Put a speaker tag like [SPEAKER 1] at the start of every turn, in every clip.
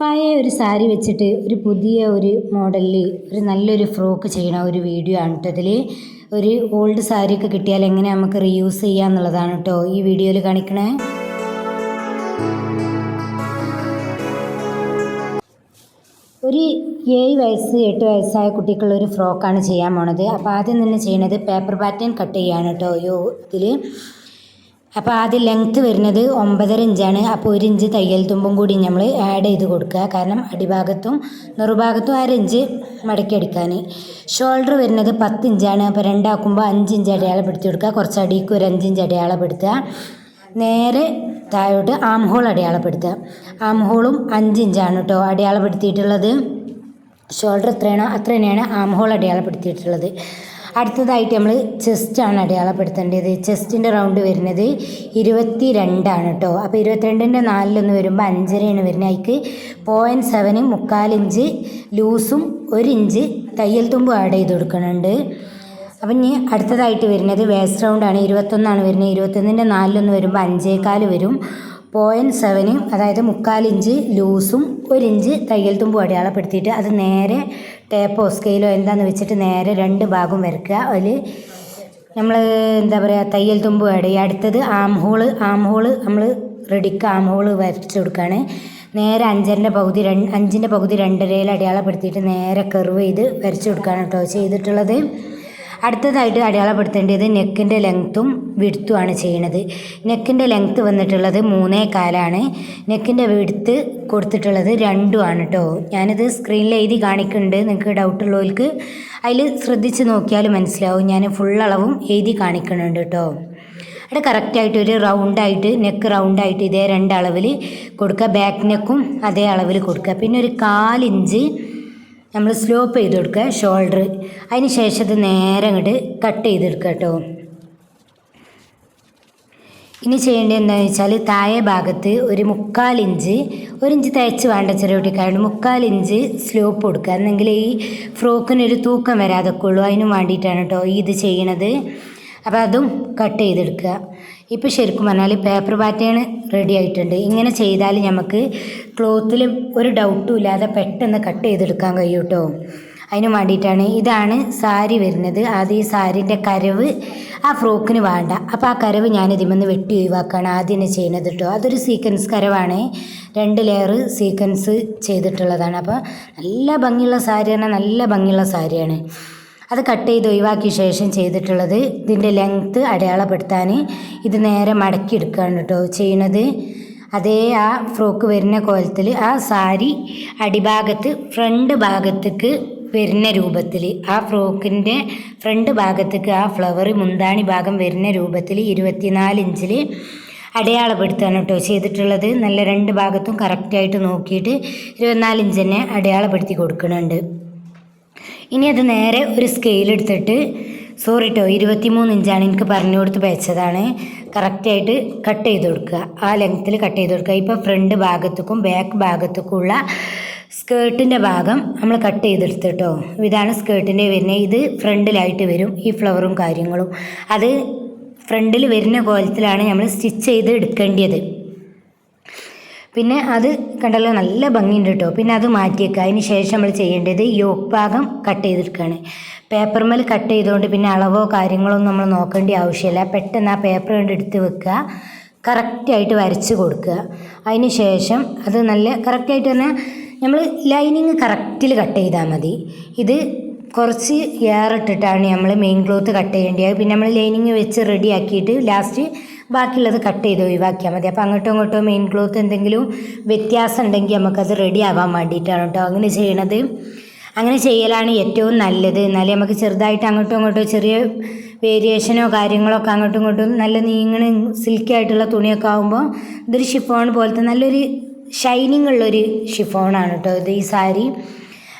[SPEAKER 1] പഴയ ഒരു സാരി വെച്ചിട്ട് ഒരു പുതിയ ഒരു മോഡലിൽ ഒരു നല്ലൊരു ഫ്രോക്ക് ചെയ്യണ ഒരു വീഡിയോ ആണ് കേട്ടോ ഇതിൽ ഒരു ഓൾഡ് സാരിയൊക്കെ കിട്ടിയാൽ എങ്ങനെ നമുക്ക് റീയൂസ് ചെയ്യാം എന്നുള്ളതാണ് കേട്ടോ ഈ വീഡിയോയിൽ കാണിക്കണേ. ഒരു ഏഴ് വയസ്സ് എട്ട് വയസ്സായ കുട്ടിക്കുള്ള ഒരു ഫ്രോക്കാണ് ചെയ്യാൻ പോണത്. അപ്പോൾ ആദ്യം തന്നെ ചെയ്യണത് പേപ്പർ പാറ്റേൺ കട്ട് ചെയ്യാണ് കേട്ടോ ഇതിൽ അപ്പോൾ ആദ്യം ലെങ്ത്ത് വരുന്നത് ഒമ്പതര ഇഞ്ചാണ് അപ്പോൾ ഒരു ഇഞ്ച് തയ്യൽ തുമ്പും കൂടി നമ്മൾ ആഡ് ചെയ്ത് കൊടുക്കുക. കാരണം അടിഭാഗത്തും നെറുഭാഗത്തും അര ഇഞ്ച് മടക്കി അടിക്കാൻ ഷോൾഡർ വരുന്നത് പത്ത് ഇഞ്ചാണ് അപ്പോൾ രണ്ടാക്കുമ്പോൾ അഞ്ച് ഇഞ്ച് അടയാളപ്പെടുത്തി കൊടുക്കുക. കുറച്ച് അടിക്ക് ഒരു അഞ്ച് ഇഞ്ച് അടയാളപ്പെടുത്തുക. നേരെ താഴോട്ട് ആം ഹോൾ അടയാളപ്പെടുത്തുക. ആം ഹോളും അഞ്ച് ഇഞ്ചാണ് കേട്ടോ അടയാളപ്പെടുത്തിയിട്ടുള്ളത്. ഷോൾഡർ എത്രയാണോ അത്ര തന്നെയാണ് ആം ഹോൾ അടയാളപ്പെടുത്തിയിട്ടുള്ളത്. അടുത്തതായിട്ട് നമ്മൾ ചെസ്റ്റാണ് അടയാളപ്പെടുത്തേണ്ടത്. ചെസ്റ്റിന്റെ റൗണ്ട് വരുന്നത് ഇരുപത്തി രണ്ടാണ് കേട്ടോ അപ്പോൾ ഇരുപത്തിരണ്ടിന്റെ നാലിലൊന്ന് വരുമ്പോൾ അഞ്ചരയാണ് വരുന്നത്. അതിക്ക് പോയിന്റ് സെവന് മുക്കാലിഞ്ച് ലൂസും ഒരു ഇഞ്ച് തയ്യൽ തുമ്പും ആഡ് ചെയ്ത് കൊടുക്കുന്നുണ്ട്. അപ്പം ഇനി അടുത്തതായിട്ട് വരുന്നത് വേസ്റ്റ് റൗണ്ടാണ് ഇരുപത്തൊന്നാണ് വരുന്നത്. ഇരുപത്തൊന്നിന്റെ നാലിലൊന്ന് വരുമ്പോൾ അഞ്ചേകാൽ വരും. പോയിന്റ് സെവന് അതായത് മുക്കാലിഞ്ച് ലൂസും ഒരു ഇഞ്ച് തയ്യൽ തുമ്പും അടയാളപ്പെടുത്തിയിട്ട് അത് നേരെ ടേപ്പോ സ്കെയിലോ എന്താണെന്ന് വെച്ചിട്ട് നേരെ രണ്ട് ഭാഗം വരയ്ക്കുക അതിൽ നമ്മൾ എന്താ പറയുക തയ്യൽ തുമ്പ് അടയ അടുത്തത് ആം ഹോൾ ആം ഹോൾ നമ്മൾ റെഡിക്ക് ആം ഹോൾ വരച്ച് കൊടുക്കുകയാണ് നേരെ അഞ്ചരന്റെ പകുതി രണ്ട് അഞ്ചിന്റെ പകുതി രണ്ടരയിൽ അടയാളപ്പെടുത്തിയിട്ട് നേരെ കർവ് ചെയ്ത് വരച്ച് കൊടുക്കുകയാണ് കേട്ടോ. ചെയ്തിട്ടുള്ളത് അടുത്തതായിട്ട് അടയാളപ്പെടുത്തേണ്ടത് നെക്കിന്റെ ലെങ്ത്തും വിടുത്തുമാണ് ചെയ്യണത്. നെക്കിന്റെ ലെങ്ത്ത് വന്നിട്ടുള്ളത് മൂന്നേ കാലാണ്. നെക്കിന്റെ വിടുത്ത് കൊടുത്തിട്ടുള്ളത് രണ്ടുമാണ് കേട്ടോ ഞാനിത് സ്ക്രീനിൽ എഴുതി കാണിക്കുന്നുണ്ട് നിങ്ങൾക്ക് ഡൗട്ടുള്ളവർക്ക് അതിൽ ശ്രദ്ധിച്ച് നോക്കിയാൽ മനസ്സിലാവും. ഞാൻ ഫുൾ അളവും എഴുതി കാണിക്കുന്നുണ്ട് കേട്ടോ അവിടെ കറക്റ്റായിട്ട് ഒരു റൗണ്ടായിട്ട് നെക്ക് റൗണ്ടായിട്ട് ഇതേ രണ്ട് അളവിൽ കൊടുക്കുക. ബാക്ക് നെക്കും അതേ അളവിൽ കൊടുക്കുക. പിന്നെ ഒരു കാലിഞ്ച് നമ്മൾ സ്ലോപ്പ് ചെയ്ത് കൊടുക്കുക ഷോൾഡർ അതിന് ശേഷം ഇത് നേരെ അങ്ങോട്ട് കട്ട് ചെയ്തെടുക്കുക കേട്ടോ. ഇനി ചെയ്യേണ്ടത് എന്താണെന്ന് വെച്ചാൽ താഴെ ഭാഗത്ത് ഒരു മുക്കാൽ ഇഞ്ച് ഒരു ഇഞ്ച് തയ്ച്ച് വേണ്ട ചെറിയ കുട്ടിക്കാരുണ്ട് മുക്കാൽ ഇഞ്ച് സ്ലോപ്പ് കൊടുക്കുക. എന്നെങ്കിൽ ഈ ഫ്രോക്കിനൊരു തൂക്കം വരാതൊക്കെ ഉള്ളൂ. അതിനും വേണ്ടിയിട്ടാണ് കേട്ടോ ഈ ഇത് ചെയ്യണത്. അപ്പോൾ അതും കട്ട് ചെയ്തെടുക്കുക. ഇപ്പോൾ ശരിക്കും പറഞ്ഞാൽ പേപ്പർ പാറ്റേൺ റെഡി ആയിട്ടുണ്ട്. ഇങ്ങനെ ചെയ്താൽ നമുക്ക് ക്ലോത്തിൽ ഒരു ഡൗട്ടും ഇല്ലാതെ പെട്ടെന്ന് കട്ട് ചെയ്തെടുക്കാൻ കഴിയും കേട്ടോ അതിന് വേണ്ടിയിട്ടാണ് ഇതാണ് സാരി വരുന്നത്. ആദ്യം ഈ സാരിന്റെ കരവ് ആ ഫ്രോക്കിന് വേണ്ട. അപ്പോൾ ആ കരവ് ഞാൻ ഇതിമെന്ന് വെട്ടി ഒഴിവാക്കുകയാണ് ആദ്യം തന്നെ ചെയ്യുന്നത് കേട്ടോ. അതൊരു സീക്വൻസ് കരവാണ്. രണ്ട് ലെയർ സീക്വൻസ് ചെയ്തിട്ടുള്ളതാണ്. അപ്പോൾ നല്ല ഭംഗിയുള്ള സാരി പറഞ്ഞാൽ നല്ല ഭംഗിയുള്ള സാരിയാണ്. അത് കട്ട് ചെയ്ത് ഒഴിവാക്കിയ ശേഷം ചെയ്തിട്ടുള്ളത് ഇതിന്റെ ലെങ്ത്ത് അടയാളപ്പെടുത്താൻ ഇത് നേരെ മടക്കി എടുക്കുകയാണ് കേട്ടോ ചെയ്യണത് അതേ ആ ഫ്രോക്ക് വരുന്ന കോലത്തിൽ ആ സാരി അടിഭാഗത്ത് ഫ്രണ്ട് ഭാഗത്തേക്ക് വരുന്ന രൂപത്തിൽ ആ ഫ്രോക്കിന്റെ ഫ്രണ്ട് ഭാഗത്തേക്ക് ആ ഫ്ലവർ മുന്താണി ഭാഗം വരുന്ന രൂപത്തിൽ ഇരുപത്തിനാല് ഇഞ്ചിൽ അടയാളപ്പെടുത്താണ് കേട്ടോ ചെയ്തിട്ടുള്ളത്. നല്ല രണ്ട് ഭാഗത്തും കറക്റ്റായിട്ട് നോക്കിയിട്ട് ഇരുപത്തിനാല് ഇഞ്ച് അടയാളപ്പെടുത്തി കൊടുക്കുന്നുണ്ട്. ഇനി അത് നേരെ ഒരു സ്കെയിൽ എടുത്തിട്ട് സോറി കേട്ടോ ഇരുപത്തിമൂന്ന് ഇഞ്ചാണ് എനിക്ക് പറഞ്ഞു കൊടുത്ത് വെച്ചതാണ്. കറക്റ്റായിട്ട് കട്ട് ചെയ്ത് കൊടുക്കുക. ആ ലെങ്ത്തിൽ കട്ട് ചെയ്ത് കൊടുക്കുക. ഇപ്പോൾ ഫ്രണ്ട് ഭാഗത്തേക്കും ബാക്ക് ഭാഗത്തേക്കും ഉള്ള സ്കേർട്ടിന്റെ ഭാഗം നമ്മൾ കട്ട് ചെയ്തെടുത്ത് കേട്ടോ ഇതാണ് സ്കേർട്ടിന്റെ വരുന്നത്. ഇത് ഫ്രണ്ടിലായിട്ട് വരും. ഈ ഫ്ലവറും കാര്യങ്ങളും. അത് ഫ്രണ്ടിൽ വരുന്ന കോലത്തിലാണ് നമ്മൾ സ്റ്റിച്ച് ചെയ്ത് എടുക്കേണ്ടത്. പിന്നെ അത് കണ്ടല്ലോ നല്ല ഭംഗിയുണ്ട് കേട്ടോ പിന്നെ അത് മാറ്റിയേക്കുക അതിന് ശേഷം നമ്മൾ ചെയ്യേണ്ടത് യോക്ക് ഭാഗം കട്ട് ചെയ്തെടുക്കുകയാണ് പേപ്പർ പേപ്പർമേൽ കട്ട് ചെയ്തുകൊണ്ട് പിന്നെ അളവോ കാര്യങ്ങളോ ഒന്നും നമ്മൾ നോക്കേണ്ട ആവശ്യമില്ല. പെട്ടെന്ന് ആ പേപ്പർ കൊണ്ട് എടുത്ത് വെക്കുക. കറക്റ്റായിട്ട് വരച്ച് കൊടുക്കുക. അതിന് ശേഷം അത് നല്ല കറക്റ്റായിട്ട് തന്നെ നമ്മൾ ലൈനിങ് കറക്റ്റിൽ കട്ട് ചെയ്താൽ മതി. ഇത് കുറച്ച് എയർ നമ്മൾ മെയിൻ ക്ലോത്ത് കട്ട് ചെയ്യേണ്ടത്. പിന്നെ നമ്മൾ ലൈനിങ് വെച്ച് റെഡി ആക്കിയിട്ട് ലാസ്റ്റ് ബാക്കിയുള്ളത് കട്ട് ചെയ്ത് ഒഴിവാക്കിയാൽ മതി. അപ്പോൾ അങ്ങോട്ടോ ഇങ്ങോട്ടോ മെയിൻ ക്ലോത്ത് എന്തെങ്കിലും വ്യത്യാസം ഉണ്ടെങ്കിൽ നമുക്കത് റെഡി ആവാൻ വേണ്ടിയിട്ടാണ് കേട്ടോ. അങ്ങനെ ചെയ്യണത്. അങ്ങനെ ചെയ്യലാണ് ഏറ്റവും നല്ലത്. എന്നാലേ നമുക്ക് ചെറുതായിട്ട് അങ്ങോട്ടും ഇങ്ങോട്ടും ചെറിയ വേരിയേഷനോ കാര്യങ്ങളോ ഒക്കെ അങ്ങോട്ടും ഇങ്ങോട്ടും നല്ല നീങ്ങണ സിൽക്കി ആയിട്ടുള്ള തുണിയൊക്കെ ആകുമ്പോൾ ഇതൊരു ഷിഫോൺ പോലത്തെ നല്ലൊരു ഷൈനിങ് ഉള്ളൊരു ഷിഫോണാണ് കേട്ടോ ഇത് ഈ സാരി.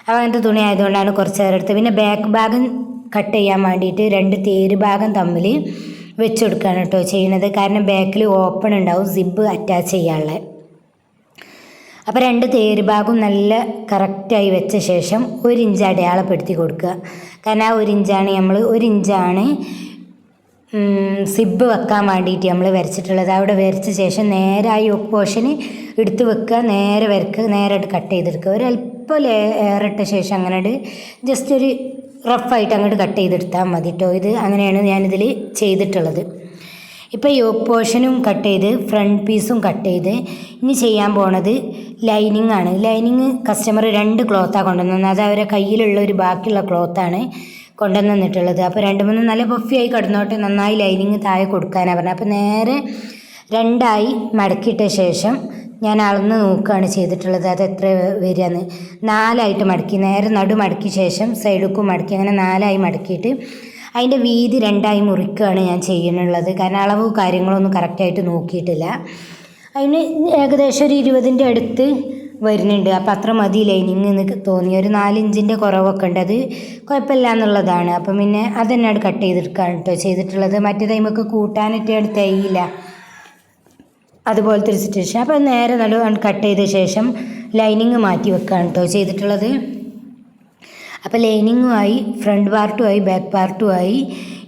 [SPEAKER 1] അപ്പോൾ അങ്ങനത്തെ തുണി ആയതുകൊണ്ടാണ് കുറച്ച് നേരം എടുത്തത്. പിന്നെ ബാക്ക് ഭാഗം കട്ട് ചെയ്യാൻ വേണ്ടിയിട്ട് രണ്ട് തേര് ഭാഗം തമ്മിൽ വെച്ച് കൊടുക്കുകയാണ് കേട്ടോ ചെയ്യുന്നത്. കാരണം ബാക്കിൽ ഓപ്പൺ ഉണ്ടാവും സിബ് അറ്റാച്ച് ചെയ്യാനുള്ള. അപ്പോൾ രണ്ട് തേര് ഭാഗം നല്ല കറക്റ്റായി വെച്ച ശേഷം ഒരു ഇഞ്ച് അടയാളപ്പെടുത്തി കൊടുക്കുക. കാരണം ആ ഒരു ഇഞ്ചാണ് നമ്മൾ ഒരു ഇഞ്ചാണ് സിബ് വെക്കാൻ വേണ്ടിയിട്ട് നമ്മൾ വരച്ചിട്ടുള്ളത്. അവിടെ വരച്ച ശേഷം നേരെ ആ പോർഷന് എടുത്ത് വെക്കുക നേരെ വരക്കുക നേരെ കട്ട് ചെയ്തെടുക്കുക. ഒരല്പം ലേ ഏറിട്ട ശേഷം അങ്ങനെ ജസ്റ്റ് ഒരു റഫായിട്ട് അങ്ങോട്ട് കട്ട് ചെയ്തെടുത്താൽ മതി കേട്ടോ ഇത് അങ്ങനെയാണ് ഞാനിതിൽ ചെയ്തിട്ടുള്ളത്. ഇപ്പോൾ യോ പോർഷനും കട്ട് ചെയ്ത് ഫ്രണ്ട് പീസും കട്ട് ചെയ്ത് ഇനി ചെയ്യാൻ പോണത് ലൈനിങ് ആണ്. ലൈനിങ് കസ്റ്റമർ രണ്ട് ക്ലോത്താണ് കൊണ്ടുവന്നത് അത് അവരെ കയ്യിലുള്ള ഒരു ബാക്കിയുള്ള ക്ലോത്താണ് കൊണ്ടുവന്നിട്ടുള്ളത് അപ്പോൾ രണ്ട് മൂന്ന് നല്ല പഫിയായി കിടന്നോട്ടെ നന്നായി ലൈനിങ് താഴെ കൊടുക്കാനാണ് പറഞ്ഞത്. അപ്പോൾ നേരെ രണ്ടായി മടക്കിയിട്ട ശേഷം ഞാൻ അളന്ന് നോക്കുകയാണ് ചെയ്തിട്ടുള്ളത്. അത് എത്ര വരികയെന്ന്. നാലായിട്ട് മടക്കി. നേരെ നടു മടക്കി ശേഷം സൈഡുക്കും മടക്കി. അങ്ങനെ നാലായി മടക്കിയിട്ട് അതിന്റെ വീതി രണ്ടായി മുറിക്കുകയാണ് ഞാൻ ചെയ്യുന്നുള്ളത്. കാരണം അളവ് കാര്യങ്ങളൊന്നും കറക്റ്റായിട്ട് നോക്കിയിട്ടില്ല. അതിന് ഏകദേശം ഒരു ഇരുപതിന്റെ അടുത്ത് വരുന്നുണ്ട്. അപ്പോൾ അത്ര മതി ലൈനിങ് എന്ന് തോന്നി. ഒരു നാലിഞ്ചിന്റെ കുറവൊക്കെ ഉണ്ട്. അത് കുഴപ്പമില്ല എന്നുള്ളതാണ്. അപ്പം പിന്നെ അതെന്നാണ് കട്ട് ചെയ്തെടുക്കുകയാണ് കേട്ടോ ചെയ്തിട്ടുള്ളത്. മറ്റേ ടൈമൊക്കെ കൂട്ടാനായിട്ട് തേയില്ല അതുപോലത്തെ ഒരു സിറ്റുവേഷൻ അപ്പോൾ നേരെ നടുവാണ് കട്ട് ചെയ്ത ശേഷം ലൈനിങ് മാറ്റി വെക്കുകയാണ് കേട്ടോ ചെയ്തിട്ടുള്ളത്. അപ്പോൾ ലൈനിങ്ങുമായി ഫ്രണ്ട് പാർട്ടുമായി ബാക്ക് പാർട്ടുമായി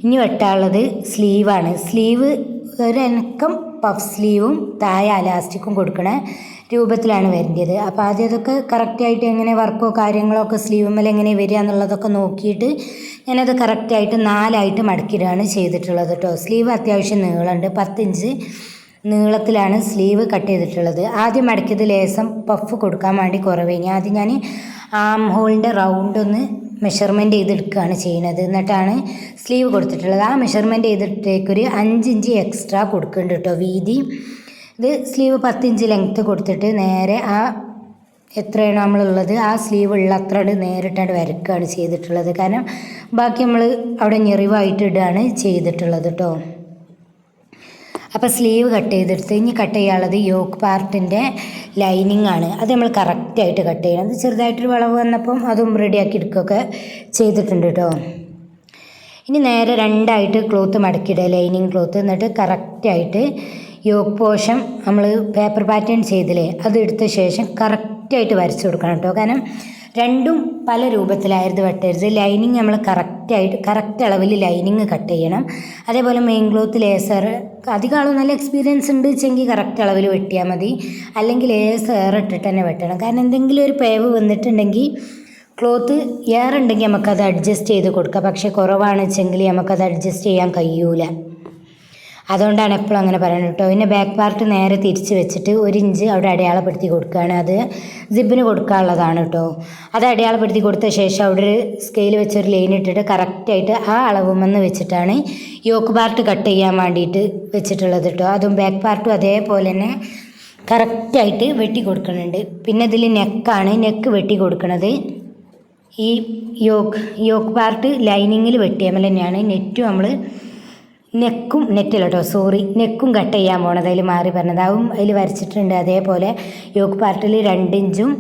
[SPEAKER 1] ഇനി വെട്ടാനുള്ളത് സ്ലീവാണ് സ്ലീവ് ഒരനക്കം പഫ് സ്ലീവും താഴെ അലാസ്റ്റിക്കും കൊടുക്കണ രൂപത്തിലാണ് വരേണ്ടത്. അപ്പോൾ ആദ്യം അതൊക്കെ കറക്റ്റായിട്ട് എങ്ങനെ വർക്കോ കാര്യങ്ങളോ ഒക്കെ സ്ലീവുമ്മൽ എങ്ങനെ വരിക എന്നുള്ളതൊക്കെ നോക്കിയിട്ട് ഞാനത് കറക്റ്റായിട്ട് നാലായിട്ട് മടക്കിയിട്ടാണ് ചെയ്തിട്ടുള്ളത് കേട്ടോ സ്ലീവ് അത്യാവശ്യം നീളമുണ്ട് പത്തിഞ്ച് നീളത്തിലാണ് സ്ലീവ് കട്ട് ചെയ്തിട്ടുള്ളത്. ആദ്യം മടക്കിയത് ലേസം പഫ് കൊടുക്കാൻ വേണ്ടി കുറവേനി ആദ്യം ഞാൻ ആം ഹോളിന്റെ റൗണ്ട് ഒന്ന് മെഷർമെന്റ് ചെയ്തെടുക്കുകയാണ് ചെയ്യുന്നത്. എന്നിട്ടാണ് സ്ലീവ് കൊടുത്തിട്ടുള്ളത്. ആ മെഷർമെന്റ് ചെയ്തിട്ടേക്കൊരു അഞ്ചിഞ്ച് എക്സ്ട്രാ കൊടുക്കുന്നുണ്ട് കേട്ടോ വീതി. ഇത് സ്ലീവ് പത്തിഞ്ച് ലെങ്ത്ത് കൊടുത്തിട്ട് നേരെ ആ എത്രയാണ് നമ്മളുള്ളത് ആ സ്ലീവ് ഉള്ള അത്ര നേരിട്ടാണ് വരക്കുകയാണ് ചെയ്തിട്ടുള്ളത്. കാരണം ബാക്കി നമ്മൾ അവിടെ ഞെറിവായിട്ട് ഇടുകയാണ് ചെയ്തിട്ടുള്ളത് കേട്ടോ. അപ്പോൾ സ്ലീവ് കട്ട് ചെയ്തെടുത്ത് ഇനി കട്ട് ചെയ്യാനുള്ളത് യോക്ക് പാർട്ടിന്റെ ലൈനിങ് ആണ്. അത് നമ്മൾ കറക്റ്റായിട്ട് കട്ട് ചെയ്യണം. അത് ചെറുതായിട്ടൊരു വളവ് വന്നപ്പം അതും റെഡിയാക്കി എടുക്കുകയൊക്കെ ചെയ്തിട്ടുണ്ട് കേട്ടോ ഇനി നേരെ രണ്ടായിട്ട് ക്ലോത്ത് മടക്കിയിടുക ലൈനിങ് ക്ലോത്ത് എന്നിട്ട് കറക്റ്റായിട്ട് യോക്ക് പോഷം നമ്മൾ പേപ്പർ പാറ്റേൺ ചെയ്തില്ലേ അത് എടുത്ത ശേഷം കറക്റ്റായിട്ട് വരച്ചു കൊടുക്കണം കേട്ടോ കാരണം രണ്ടും പല രൂപത്തിലായിരുന്നു വെട്ടരുത്. ലൈനിങ് നമ്മൾ കറക്റ്റായിട്ട് കറക്റ്റ് അളവിൽ ലൈനിങ് കട്ട് ചെയ്യണം. അതേപോലെ മെയിൻ ക്ലോത്ത് ലേസർ അധികം ആളും നല്ല എക്സ്പീരിയൻസ് ഉണ്ട് വെച്ചെങ്കിൽ കറക്റ്റ് അളവിൽ വെട്ടിയാൽ മതി. അല്ലെങ്കിൽ ലേസർ ഇട്ടിട്ട് തന്നെ വെട്ടണം. കാരണം എന്തെങ്കിലും ഒരു പേവ് വന്നിട്ടുണ്ടെങ്കിൽ ക്ലോത്ത് ഏറുണ്ടെങ്കിൽ നമുക്കത് അഡ്ജസ്റ്റ് ചെയ്ത് കൊടുക്കാം. പക്ഷേ കുറവാണെന്ന് വെച്ചെങ്കിൽ നമുക്കത് അഡ്ജസ്റ്റ് ചെയ്യാൻ കഴിയൂല. അതുകൊണ്ടാണ് എപ്പോഴും അങ്ങനെ പറയുന്നത് കേട്ടോ. പിന്നെ ബാക്ക് പാർട്ട് നേരെ തിരിച്ച് വെച്ചിട്ട് ഒരു ഇഞ്ച് അവിടെ അടയാളപ്പെടുത്തി കൊടുക്കുകയാണ്. അത് സിബിന് കൊടുക്കാനുള്ളതാണ് കേട്ടോ. അത് അടയാളപ്പെടുത്തി കൊടുത്ത ശേഷം അവിടെ ഒരു സ്കെയിൽ വെച്ചൊരു ലൈൻ ഇട്ടിട്ട് കറക്റ്റായിട്ട് ആ അളവുമെന്ന് വെച്ചിട്ടാണ് യോക്ക് പാർട്ട് കട്ട് ചെയ്യാൻ വേണ്ടിയിട്ട് വെച്ചിട്ടുള്ളത് കേട്ടോ. അതും ബാക്ക് പാർട്ടും അതേപോലെ തന്നെ കറക്റ്റായിട്ട് വെട്ടി കൊടുക്കുന്നുണ്ട്. പിന്നെ ഇതിൽ നെക്കാണ് നെക്ക് വെട്ടി കൊടുക്കുന്നത് ഈ യോക്ക് യോക്ക് പാർട്ട് ലൈനിങ്ങിൽ വെട്ടിയാൽ തന്നെയാണ്. നെറ്റും നമ്മൾ നെക്കും നെറ്റില്ല കേട്ടോ സോറി നെക്കും കട്ട് ചെയ്യാൻ പോണത്. അതിൽ മാറി പറഞ്ഞതാവും അതിൽ വരച്ചിട്ടുണ്ട്. അതേപോലെ യോക്ക് പാർട്ടിൽ രണ്ടിഞ്ചും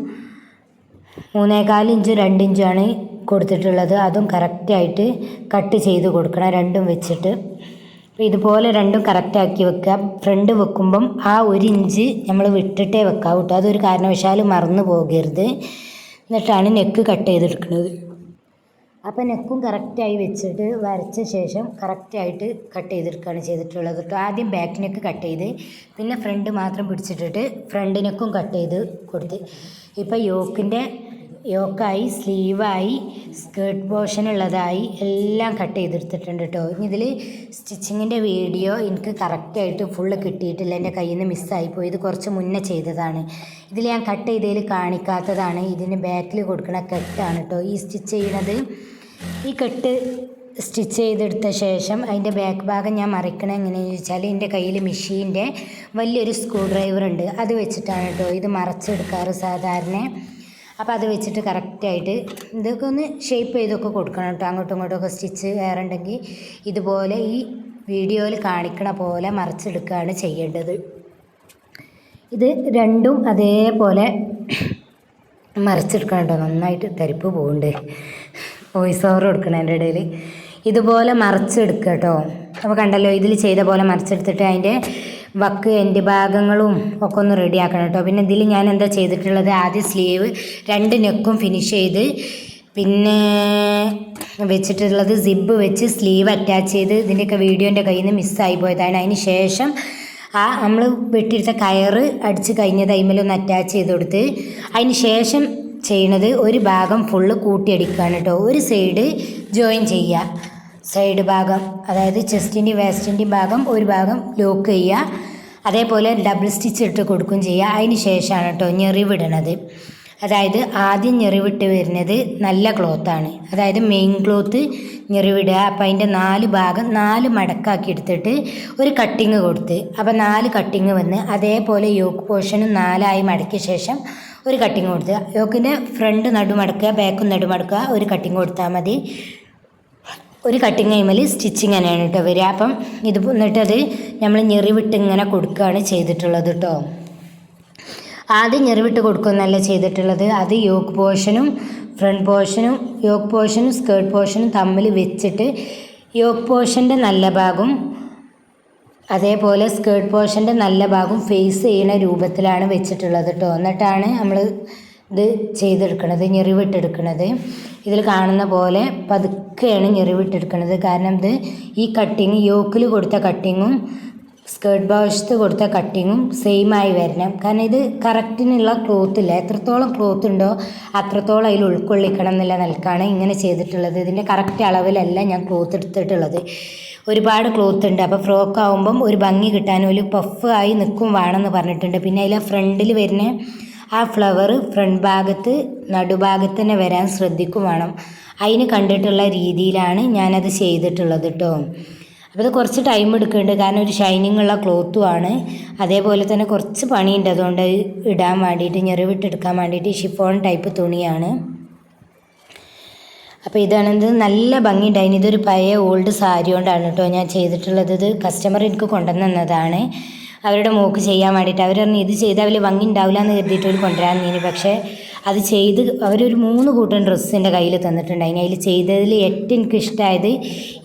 [SPEAKER 1] മൂന്നേകാലിഞ്ചും രണ്ടിഞ്ചുമാണ് കൊടുത്തിട്ടുള്ളത്. അതും കറക്റ്റായിട്ട് കട്ട് ചെയ്ത് കൊടുക്കണം. രണ്ടും വെച്ചിട്ട്. ഇതുപോലെ രണ്ടും കറക്റ്റാക്കി വെക്കുക. ഫ്രണ്ട് വെക്കുമ്പം ആ ഒരു ഇഞ്ച് നമ്മൾ വിട്ടിട്ടേ വെക്കാം കേട്ടോ അതൊരു കാരണവശാലും മറന്നു പോകരുത്. എന്നിട്ടാണ് നെക്ക് കട്ട് ചെയ്തെടുക്കുന്നത്. അപ്പോൾ നെക്കും കറക്റ്റായി വെച്ചിട്ട് വരച്ച ശേഷം കറക്റ്റായിട്ട് കട്ട് ചെയ്തെടുക്കുകയാണ് ചെയ്തിട്ടുള്ളത് കേട്ടോ. ആദ്യം ബാക്ക് നെക്ക് കട്ട് ചെയ്ത് പിന്നെ ഫ്രണ്ട് മാത്രം പിടിച്ചിട്ടിട്ട് ഫ്രണ്ട് നെക്കും കട്ട് ചെയ്ത് കൊടുത്ത്. ഇപ്പം യോക്കിന്റെ യോക്കായി സ്ലീവായി സ്കേർട്ട് പോർഷൻ ഉള്ളതായി എല്ലാം കട്ട് ചെയ്തെടുത്തിട്ടുണ്ട് കേട്ടോ. ഇനി ഇതിൽ സ്റ്റിച്ചിങ്ങിന്റെ വീഡിയോ എനിക്ക് കറക്റ്റായിട്ട് ഫുള്ള് കിട്ടിയിട്ടില്ല. എന്റെ കയ്യിൽ നിന്ന് മിസ്സായിപ്പോയി ഇത് കുറച്ച് മുന്നേ ചെയ്തതാണ്. ഇതിൽ ഞാൻ കട്ട് ചെയ്തതിൽ കാണിക്കാത്തതാണ്. ഇതിന് ബാക്കിൽ കൊടുക്കുന്ന കെട്ടാണ് കേട്ടോ. ഈ സ്റ്റിച്ച് ചെയ്യുന്നത് ഈ കെട്ട് സ്റ്റിച്ച് ചെയ്തെടുത്ത ശേഷം അതിന്റെ ബാക്ക് ഭാഗം ഞാൻ മറിക്കണം എങ്ങനെയാണെന്ന് ചോദിച്ചാൽ എന്റെ കയ്യിൽ മെഷീന്റെ വലിയൊരു സ്ക്രൂ ഡ്രൈവർ ഉണ്ട്. അത് വെച്ചിട്ടാണ് കേട്ടോ ഇത് മറച്ചെടുക്കാറ് സാധാരണ. അപ്പോൾ അത് വെച്ചിട്ട് കറക്റ്റായിട്ട് ഇതൊക്കെ ഒന്ന് ഷേപ്പ് ചെയ്തൊക്കെ കൊടുക്കണം കേട്ടോ അങ്ങോട്ടും ഇങ്ങോട്ടും ഒക്കെ സ്റ്റിച്ച് വേറെണ്ടെങ്കിൽ ഇതുപോലെ ഈ വീഡിയോയിൽ കാണിക്കണ പോലെ മറിച്ചെടുക്കുകയാണ് ചെയ്യേണ്ടത്. ഇത് രണ്ടും അതേപോലെ മറിച്ചെടുക്കണം കേട്ടോ നന്നായിട്ട് തരിപ്പ് പോകുന്നുണ്ട് വോയിസ് ഓവർ കൊടുക്കണതിന്റെ ഇടയിൽ. ഇതുപോലെ മറിച്ചെടുക്കുക കേട്ടോ. അപ്പോൾ കണ്ടല്ലോ ഇതിൽ ചെയ്ത പോലെ മറിച്ചെടുത്തിട്ട് അതിന്റെ വക്ക് എന്റെ ഭാഗങ്ങളും ഒക്കെ ഒന്ന് റെഡി ആക്കണം കേട്ടോ. പിന്നെ ഇതിൽ ഞാൻ എന്താ ചെയ്തിട്ടുള്ളത്? ആദ്യം സ്ലീവ് രണ്ട് നെക്കും ഫിനിഷ് ചെയ്ത് പിന്നെ വെച്ചിട്ടുള്ളത് സിബ് വെച്ച് സ്ലീവ് അറ്റാച്ച് ചെയ്ത് ഇതിന്റെയൊക്കെ വീഡിയോന്റെ കയ്യിൽ നിന്ന് മിസ്സായി പോയതാണ്. അതിന് ശേഷം ആ നമ്മൾ വെട്ടിയെടുത്ത കയറ് അടിച്ച് കഴിഞ്ഞ ടൈമിലൊന്ന് അറ്റാച്ച് ചെയ്ത് കൊടുത്ത് അതിന് ശേഷം ചെയ്യണത് ഒരു ഭാഗം ഫുള്ള് കൂട്ടിയടിക്കുകയാണ് കേട്ടോ ഒരു സൈഡ് ജോയിൻ ചെയ്യുക. സൈഡ് ഭാഗം അതായത് ചെസ്റ്റിന്റെ വേസ്റ്റിന്റെ ഭാഗം ഒരു ഭാഗം ലോക്ക് ചെയ്യുക. അതേപോലെ ഡബിൾ സ്റ്റിച്ച് ഇട്ട് കൊടുക്കുകയും ചെയ്യുക. അതിന് ശേഷമാണ് കേട്ടോ ഞെറിവിടണത് അതായത് ആദ്യം ഞെറിവിട്ട് വരുന്നത് നല്ല ക്ലോത്താണ് അതായത് മെയിൻ ക്ലോത്ത് ഞെറിവിടുക അപ്പോൾ അതിന്റെ നാല് ഭാഗം നാല് മടക്കാക്കി എടുത്തിട്ട് ഒരു കട്ടിങ് കൊടുത്ത്. അപ്പോൾ നാല് കട്ടിങ് വന്ന് അതേപോലെ യോക്ക് പോർഷനും നാലായി മടക്കിയ ശേഷം ഒരു കട്ടിങ് കൊടുത്തുക യോക്കിന്റെ ഫ്രണ്ട് നടുമടക്കുക ബാക്കും നടുമടക്കുക ഒരു കട്ടിങ് കൊടുത്താൽ മതി. ഒരു കട്ടിങ് കഴിയുമ്പോൾ സ്റ്റിച്ചിങ് തന്നെയാണ് കേട്ടോ വരിക. അപ്പം ഇത് എന്നിട്ടത് നമ്മൾ ഞെറിവിട്ട് ഇങ്ങനെ കൊടുക്കുകയാണ് ചെയ്തിട്ടുള്ളത് കേട്ടോ ആദ്യം ഞെറിവിട്ട് കൊടുക്കുന്നല്ല ചെയ്തിട്ടുള്ളത്? അത് യോക്ക് പോർഷനും ഫ്രണ്ട് പോർഷനും യോക്ക് പോർഷനും സ്കേർട്ട് പോർഷനും തമ്മിൽ വെച്ചിട്ട് യോക്ക് പോർഷന്റെ നല്ല ഭാഗം അതേപോലെ സ്കേർട്ട് പോർഷന്റെ നല്ല ഭാഗം ഫേസ് ചെയ്യുന്ന രൂപത്തിലാണ് വെച്ചിട്ടുള്ളത് കേട്ടോ എന്നിട്ടാണ് നമ്മൾ ഇത് ചെയ്തെടുക്കുന്നത് ഞെറിവിട്ടെടുക്കുന്നത് ഇതിൽ കാണുന്ന പോലെ പതുക്കെയാണ് ഞെറിവിട്ടെടുക്കുന്നത് കാരണം ഇത് ഈ കട്ടിങ് യോക്കിൽ കൊടുത്ത കട്ടിങ്ങും സ്കേർട്ട് ഭാഗത്ത് കൊടുത്ത കട്ടിങ്ങും സെയിം ആയി വരണം. കാരണം ഇത് കറക്റ്റിനുള്ള ക്ലോത്ത് ഇല്ല. എത്രത്തോളം ക്ലോത്ത് ഉണ്ടോ അത്രത്തോളം അതിൽ ഉൾക്കൊള്ളിക്കണം എന്നുള്ള നിലക്കാണ് ഇങ്ങനെ ചെയ്തിട്ടുള്ളത്. ഇതിന്റെ കറക്റ്റ് അളവിലല്ല ഞാൻ ക്ലോത്ത് എടുത്തിട്ടുള്ളത്. ഒരുപാട് ക്ലോത്ത് ഉണ്ട്. അപ്പോൾ ഫ്രോക്ക് ആകുമ്പം ഒരു ഭംഗി കിട്ടാനും ഒരു പഫ് ആയി നിൽക്കും വേണമെന്ന് പറഞ്ഞിട്ടുണ്ട്. പിന്നെ അതിലെ ഫ്രണ്ടിൽ വരുന്ന ആ ഫ്ലവർ ഫ്രണ്ട് ഭാഗത്ത് നടുഭാഗത്ത് തന്നെ വരാൻ ശ്രദ്ധിക്കും വേണം. അതിന് കണ്ടിട്ടുള്ള രീതിയിലാണ് ഞാനത് ചെയ്തിട്ടുള്ളത് കേട്ടോ അപ്പോൾ ഇത് കുറച്ച് ടൈം എടുക്കുന്നുണ്ട്. കാരണം ഒരു ഷൈനിങ് ഉള്ള ക്ലോത്തും ആണ്. അതേപോലെ തന്നെ കുറച്ച് പണിയുണ്ട്. അതുകൊണ്ട് ഇടാൻ വേണ്ടിയിട്ട് ഞെറിവിട്ടെടുക്കാൻ വേണ്ടിയിട്ട് ഷിഫോൺ ടൈപ്പ് തുണിയാണ്. അപ്പോൾ ഇതാണിത് നല്ല ഭംഗിയുണ്ടായിന് ഇതൊരു പഴയ ഓൾഡ് സാരി കൊണ്ടാണ് കേട്ടോ ഞാൻ ചെയ്തിട്ടുള്ളത്. ഇത് കസ്റ്റമർ എനിക്ക് കൊണ്ടുവന്നതാണ് അവരുടെ മോക്ക് ചെയ്യാൻ വേണ്ടിയിട്ട്. അവർ പറഞ്ഞു ഇത് ചെയ്താൽ വലിയ ഭംഗി ഉണ്ടാവില്ല എന്ന് കരുതിയിട്ട് കൊണ്ടുവരാൻ നീന് പക്ഷേ അത് ചെയ്ത് അവരൊരു മൂന്ന് കൂട്ടം ഡ്രസ്സ് എന്റെ തന്നിട്ടുണ്ട് അതിന് അതിൽ ചെയ്തതിൽ ഏറ്റവും എനിക്ക് ഇഷ്ടമായത്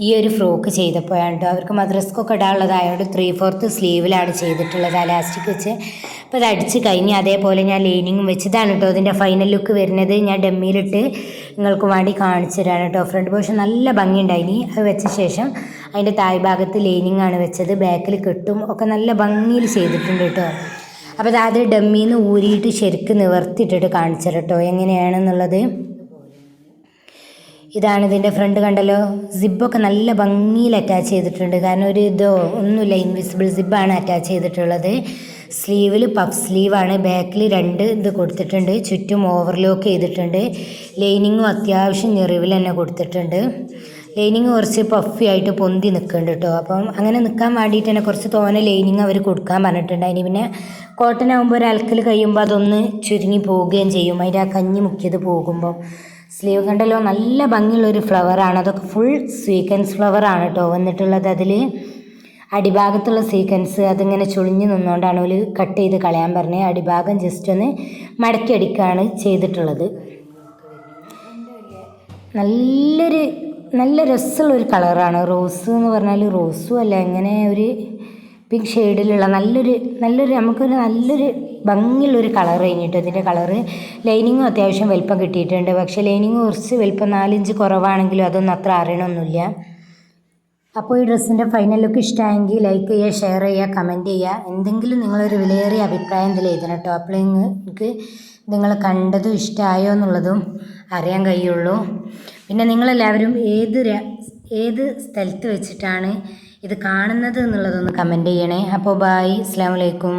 [SPEAKER 1] ഈ ഒരു ഫ്രോക്ക് ചെയ്തപ്പോഴാണ് അവർക്ക് മദ്രസ്ക്കൊക്കെ ഇടാനുള്ളതായതുകൊണ്ട് ത്രീ ഫോർത്ത് സ്ലീവിലാണ് ചെയ്തിട്ടുള്ളത് അലാസ്റ്റിക് ലാസ്റ്റിക് വെച്ച്. അപ്പോൾ അത് അടിച്ച് കഴിഞ്ഞ് അതേപോലെ ഞാൻ ലൈനിങ്ങും വെച്ചതാണ് കേട്ടോ അതിന്റെ ഫൈനൽ ലുക്ക് വരുന്നത് ഞാൻ ഡെമ്മിയിലിട്ട് നിങ്ങൾക്ക് വേണ്ടി കാണിച്ചു തരാണ് കേട്ടോ ഫ്രണ്ട് പോഷൻ നല്ല ഭംഗിയുണ്ടായിനി. അത് വെച്ച ശേഷം അതിന്റെ തായ് ഭാഗത്ത് ലൈനിങ്ങാണ് വെച്ചത്. ബാക്കിൽ കെട്ടും. ഒക്കെ നല്ല ഭംഗിയിൽ ചെയ്തിട്ടുണ്ട് കേട്ടോ അപ്പോൾ അത് ഡമ്മിയിൽ നിന്ന് ഊരിയിട്ട് ശരിക്ക് നിവർത്തിയിട്ടിട്ട് കാണിച്ചു കേട്ടോ എങ്ങനെയാണെന്നുള്ളത്? ഇതാണ് ഇതിന്റെ ഫ്രണ്ട് കണ്ടല്ലോ. സിബൊക്കെ നല്ല ഭംഗിയിൽ അറ്റാച്ച് ചെയ്തിട്ടുണ്ട്. കാരണം ഒരു ഇതോ ഒന്നുമില്ല ഇൻവിസിബിൾ സിബാണ് അറ്റാച്ച് ചെയ്തിട്ടുള്ളത്. സ്ലീവിൽ പഫ് സ്ലീവാണ് ബാക്കിൽ രണ്ട് ഇത് കൊടുത്തിട്ടുണ്ട്. ചുറ്റും ഓവർലോക്ക് ചെയ്തിട്ടുണ്ട്. ലൈനിങ്ങും അത്യാവശ്യം ഞെറിവിൽ തന്നെ കൊടുത്തിട്ടുണ്ട്. ലൈനിങ് കുറച്ച് പഫി ആയിട്ട് പൊന്തി നിൽക്കുന്നുണ്ട് കേട്ടോ അപ്പം അങ്ങനെ നിൽക്കാൻ വേണ്ടിയിട്ട് തന്നെ കുറച്ച് തോനെ ലൈനിങ് അവർ കൊടുക്കാൻ പറഞ്ഞിട്ടുണ്ട്. അതിന് പിന്നെ കോട്ടൺ ആകുമ്പോൾ ഒരു അലക്കൽ കഴിയുമ്പോൾ അതൊന്ന് ചുരുങ്ങി പോവുകയും ചെയ്യും. അതിന്റെ ആ കഞ്ഞി മുക്കിയത് പോകുമ്പോൾ സ്ലീവ് കണ്ടല്ലോ നല്ല ഭംഗിയുള്ളൊരു ഫ്ലവറാണ് അതൊക്കെ ഫുൾ സീക്വൻസ് ഫ്ലവറാണ് കേട്ടോ വന്നിട്ടുള്ളത് അതിൽ അടിഭാഗത്തുള്ള സീക്വൻസ് അതിങ്ങനെ ചുളിഞ്ഞ് നിന്നുകൊണ്ടാണ് ഒരു കട്ട് ചെയ്ത് കളയാൻ പറഞ്ഞത് അടിഭാഗം ജസ്റ്റ് ഒന്ന് മടക്കി അടിക്കുകയാണ് ചെയ്തിട്ടുള്ളത്. നല്ലൊരു നല്ല രസമുള്ള ഒരു കളറാണ്. റോസ് എന്ന് പറഞ്ഞാൽ റോസും അല്ല ഇങ്ങനെ ഒരു പിങ്ക് ഷെയ്ഡിലുള്ള നല്ലൊരു നല്ലൊരു നമുക്കൊരു നല്ലൊരു ഭംഗിയുള്ളൊരു കളർ കഴിഞ്ഞിട്ട് ഇതിന്റെ കളറ്. ലൈനിങ്ങും അത്യാവശ്യം വലിപ്പം കിട്ടിയിട്ടുണ്ട്. പക്ഷേ ലൈനിങ് കുറച്ച് വലിപ്പം നാലിഞ്ച് കുറവാണെങ്കിലും അതൊന്നും അത്ര അറിയണമൊന്നുമില്ല. അപ്പോൾ ഈ ഡ്രസ്സിന്റെ ഫൈനൽ ലുക്ക് ഇഷ്ടമായെങ്കിൽ ലൈക്ക് ചെയ്യുക ഷെയർ ചെയ്യുക കമന്റ് ചെയ്യുക. എന്തെങ്കിലും നിങ്ങളൊരു വിലയേറിയ അഭിപ്രായം ഇതിൽ എഴുതണം കേട്ടോ അപ്പോൾ നിങ്ങൾക്ക് നിങ്ങൾ കണ്ടതും ഇഷ്ടമായോ എന്നുള്ളതും അറിയാൻ കഴിയുള്ളൂ. പിന്നെ നിങ്ങളെല്ലാവരും ഏത് ഏത് സ്ഥലത്ത് വെച്ചിട്ടാണ് ഇത് കാണുന്നത് എന്നുള്ളതൊന്ന് കമന്റ് ചെയ്യണേ. അപ്പോൾ ബായ് അസ്സാം വലൈക്കും